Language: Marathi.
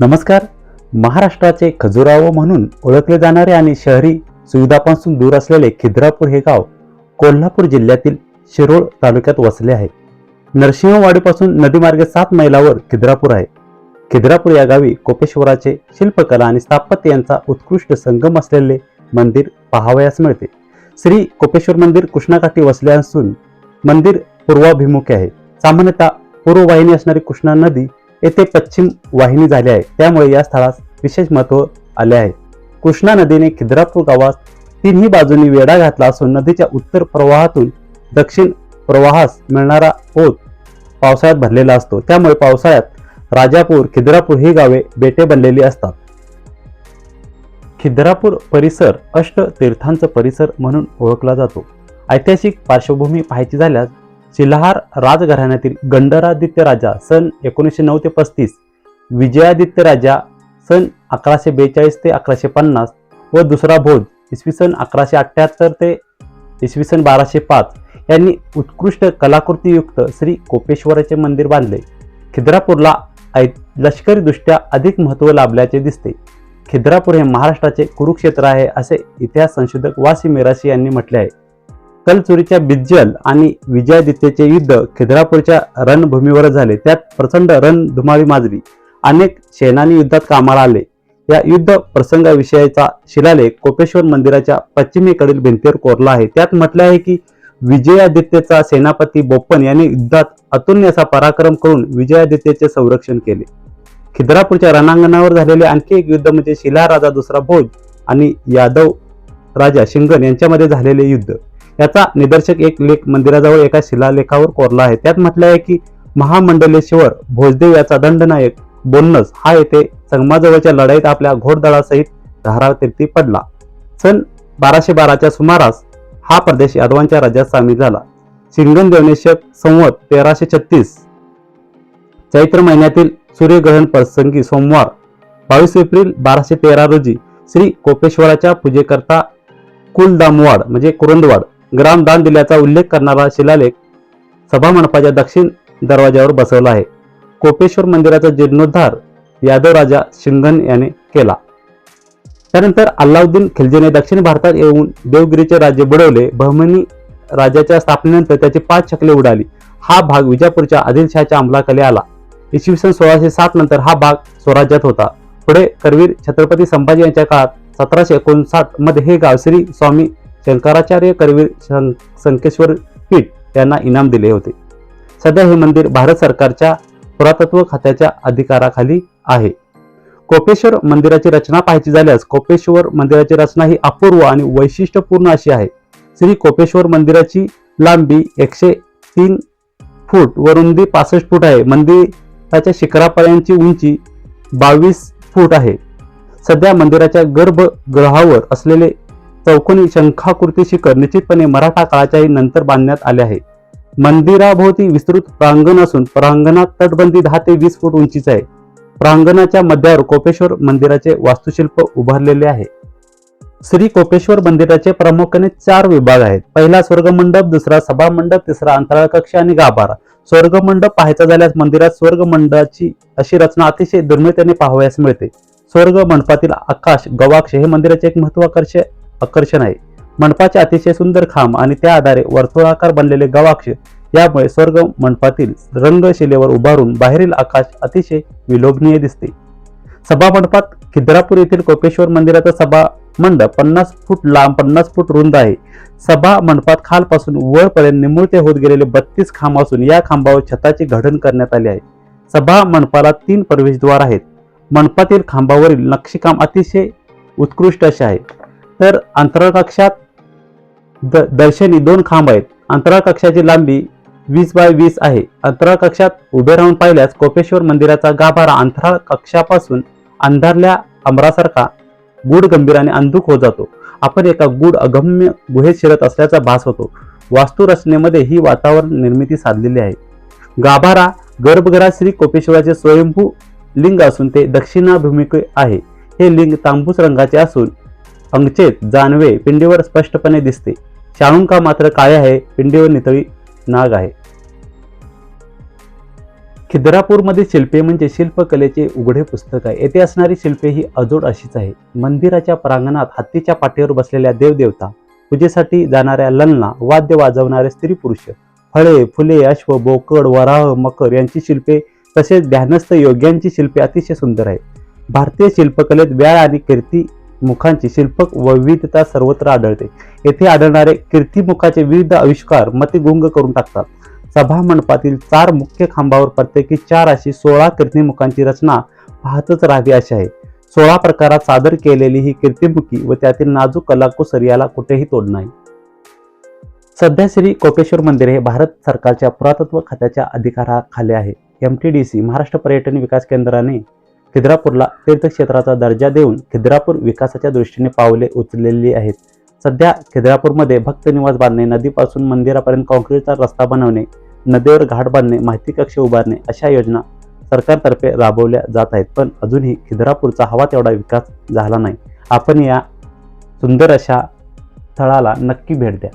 नमस्कार. महाराष्ट्राचे खजुराहो म्हणून ओळखले जाणारे आणि शहरी सुविधापासून दूर असलेले खिद्रापूर हे गाव कोल्हापूर जिल्ह्यातील शिरोळ तालुक्यात वसले आहे. नरसिंहवाडीपासून नदीमार्गे सात मैलावर खिद्रापूर आहे. खिद्रापूर या गावी कोपेश्वराचे शिल्पकला आणि स्थापत्य यांचा उत्कृष्ट संगम असलेले मंदिर पाहावयास मिळते. श्री कोपेश्वर मंदिर कृष्णाकाठी वसले असून मंदिर पूर्वाभिमुखी आहे. सामान्यतः पूर्ववाहिनी असणारी कृष्णा नदी येथे पश्चिम वाहिनी झाली आहे. त्यामुळे या स्थळास विशेष महत्त्व आले आहे. कृष्णा नदीने खिद्रापूर गावात तिन्ही बाजूंनी वेढा घातला असून नदीच्या उत्तर प्रवाहातून दक्षिण प्रवाहास मिळणारा ओत पावसाळ्यात भरलेला असतो. त्यामुळे पावसाळ्यात राजापूर खिद्रापूर ही गावे बेटे बनलेली असतात. खिद्रापूर परिसर अष्ट तीर्थांचा परिसर म्हणून ओळखला जातो. ऐतिहासिक पार्श्वभूमी पाहायची झाल्यास शिलाहार राजघराण्यातील गंडरादित्य राजा सन एकोणीसशे नऊ ते पस्तीस विजयादित्य राजा सन अकराशे बेचाळीस ते अकराशे पन्नास व दुसरा भोज इसवी सन अकराशे अठ्ठ्याहत्तर ते इसवी सन बाराशे पाच यांनी उत्कृष्ट कलाकृतीयुक्त श्री कोपेश्वराचे मंदिर बांधले. खिद्रापूरला ऐ लष्करीदृष्ट्या अधिक महत्त्व लाभल्याचे दिसते. खिद्रापूर हे महाराष्ट्राचे कुरुक्षेत्र आहे असे इतिहास संशोधक वासी मिराशी यांनी म्हटले आहे. कलचुरीच्या बिज्जल आणि विजयादित्यचे युद्ध खिद्रापूरच्या रणभूमीवर झाले. त्यात प्रचंड रणधुमाळी माजली. अनेक सेनानी युद्धात कामाला आले. या युद्ध प्रसंगाविषयीचा शिलालेख कोपेश्वर मंदिराच्या पश्चिमेकडील भिंतीवर कोरला आहे. त्यात म्हटले आहे की विजयादित्यचा सेनापती बोप्पन यांनी युद्धात अतुल्य असा पराक्रम करून विजयादित्यचे संरक्षण केले. खिद्रापूरच्या रणांगणावर झालेले आणखी एक युद्ध म्हणजे शिला राजा दुसरा भोज आणि यादव राजा शिंगण यांच्यामध्ये झालेले युद्ध. याचा निदर्शक एक लेख मंदिराजवळ एका शिलालेखावर कोरला आहे. त्यात म्हटलं आहे की महामंडलेश्वर भोजदेव याचा दंडनायक बोन्नस हा येथे संगमाजवळच्या लढाईत आपल्या घोडदळासहित धारातीर्थी पडला. सन बाराशे बाराच्या सुमारास हा प्रदेश यादवांच्या राज्यात सामील झाला. सिंगन देवनेशक संवत तेराशे छत्तीस. चैत्र महिन्यातील सूर्यग्रहण प्रसंगी सोमवार बावीस एप्रिल बाराशे तेरा रोजी श्री कोपेश्वराच्या पूजेकरता कुलदामवाड म्हणजे कुरुंदवाड ग्रामदान दिल्याचा उल्लेख करणारा शिलालेख सभा मंडपाच्या दक्षिण दरवाजावर बसवला आहे. कोपेश्वर मंदिराचा जीर्णोद्धार यादवराजा शिंगन याने केला. त्यानंतर अल्लाउद्दीन खिलजीने दक्षिण भारतात येऊन देवगिरीचे राज्य बुडवले. बहमनी राजाच्या स्थापनेनंतर त्याची पाच छकले उडाली. हा भाग विजापूरच्या आदिलशहाच्या अंमलाखाली आला. इसवी सन सोळाशे सात नंतर हा भाग स्वराज्यात होता. पुढे करवीर छत्रपती संभाजी यांच्या काळात सतराशे एकोणसाठमध्ये हे गाव श्री स्वामी शंकराचार्य करवीर शं- संकेश्वर पीठ यांना इनाम दिले होते. सध्या हे मंदिर भारत सरकारच्या पुरातत्व खात्याच्या अधिकाराखाली आहे. कोपेश्वर मंदिराची रचना पाहायची झाल्यास कोपेश्वर मंदिराची रचना ही अपूर्व आणि वैशिष्ट्यपूर्ण अशी आहे. श्री कोपेश्वर मंदिराची लांबी एकशे तीन फूट व रुंदी पासष्ट फूट आहे. मंदिराच्या शिखरापर्यंतची उंची बावीस फूट आहे. सध्या मंदिराच्या गर्भगृहावर असलेले चौकोनी शंखाकृती शिखर निश्चितपणे मराठा काळाच्याही नंतर बांधण्यात आले आहे. मंदिराभोवती विस्तृत प्रांगण असून प्रांगणात तटबंदी दहा ते वीस फूट उंचीच आहे. प्रांगणाच्या मध्यावर कोपेश्वर मंदिराचे वास्तुशिल्प उभारलेले आहे. श्री कोपेश्वर मंदिराचे प्रामुख्याने चार विभाग आहेत. पहिला स्वर्गमंडप दुसरा सभामंडप तिसरा अंतराळ कक्ष आणि गाभारा. स्वर्गमंडप पाहायचा झाल्यास मंदिरात स्वर्गमंडपाची अशी रचना अतिशय दुर्मिळतेने पाहावयास मिळते. स्वर्ग मंडपातील आकाश गवाक्ष हे मंदिराचे एक महत्वाकर्षण आकर्षण आहे. मंडपाचे अतिशय सुंदर खांब आणि त्या आधारे वर्तुळाकार बनलेले गवाक्ष यामुळे स्वर्ग मंडपातील रंगशिलेवर उभारून बाहेरील आकाश अतिशय विलोभनीय दिसते. सभा मंडपात खिद्रापूर येथील कोपेश्वर मंदिराचा सभा मंडप पन्नास फूट लांब पन्नास फूट रुंद आहे. सभा मंडपात खालपासून वरपर्यंत निमुळते होत गेलेले बत्तीस खांब असून या खांबावर छताचे घडण करण्यात आले आहे. सभा मंडपाला तीन प्रवेशद्वार आहेत. मंडपातील खांबावरील नक्षीकाम अतिशय उत्कृष्ट असे आहे. तर अंतराळकक्षात द दर्शनी दोन खांब आहेत. अंतराळकक्षाची लांबी वीस बाय वीस आहे. अंतराळकक्षात उभे राहून पाहिल्यास कोपेश्वर मंदिराचा गाभारा अंतराळ कक्षापासून अंधारल्या अमरासारखा गूढ गंभीराने अंधुक होत जातो. आपण एका गूढ अगम्य गुहेत शिरत असल्याचा भास होतो. वास्तुरचनेमध्ये ही वातावरण निर्मिती साधलेली आहे. गाभारा गर्भगृहात श्री कोपेश्वराचे स्वयंभू लिंग असून ते दक्षिणाभिमुखे आहे. हे लिंग तांबूस रंगाचे असून अंगचेत जानवे पिंडीवर स्पष्टपणे दिसते. शाळुंका मात्र काळे आहे पिंडीवर नितळी नाग आहे. खिद्रापूरमधील शिल्पे म्हणजे शिल्पकलेचे उघडे पुस्तक आहे. येथे असणारी शिल्पे ही अजोड अशीच आहे. मंदिराच्या प्रांगणात हत्तीच्या पाठीवर बसलेल्या देवदेवता पूजेसाठी जाणाऱ्या ललना वाद्य वाजवणारे स्त्री पुरुष फळे फुले अश्व बोकड वराह मकर यांची शिल्पे तसेच ध्यानस्थ योग्यांची शिल्पे अतिशय सुंदर आहेत. भारतीय शिल्पकलेत व्याळ आणि कीर्ती मुखांची शिल्पक वैविधता सर्वत्र आढळते. येथे आढळणारे कीर्तिमुखाचे विविध आविष्कार मतिगुंग करून टाकतात. सभा मंडपातील चार मुख्य खांबावर प्रत्येकी चार अशी सोळा कीर्तिमुखांची रचना पाहतच राहावी अशी आहे. सोळा प्रकारात सादर केलेली ही कीर्तिमुखी व त्यातील नाजूक कलाकुसर याला कुठेही तोड नाही. सध्या श्री कोपेश्वर मंदिर हे भारत सरकारच्या पुरातत्व खात्याच्या अधिकाराखाली आहे. M T D C Maharashtra पर्यटन विकास केंद्राने खिद्रापूरला तीर्थक्षेत्राचा दर्जा देऊन खिद्रापूर विकासाच्या दृष्टीने पावले उचललेली आहेत. सध्या खिद्रापूरमध्ये भक्त निवास बांधणे नदीपासून मंदिरापर्यंत कॉन्क्रीटचा रस्ता बनवणे नदीवर घाट बांधणे माहिती कक्ष उभारणे अशा योजना सरकारतर्फे राबवल्या जात आहेत. पण अजूनही खिद्रापूरचा हवा तेवढा विकास झाला नाही. आपण या सुंदर अशा स्थळाला नक्की भेट द्या.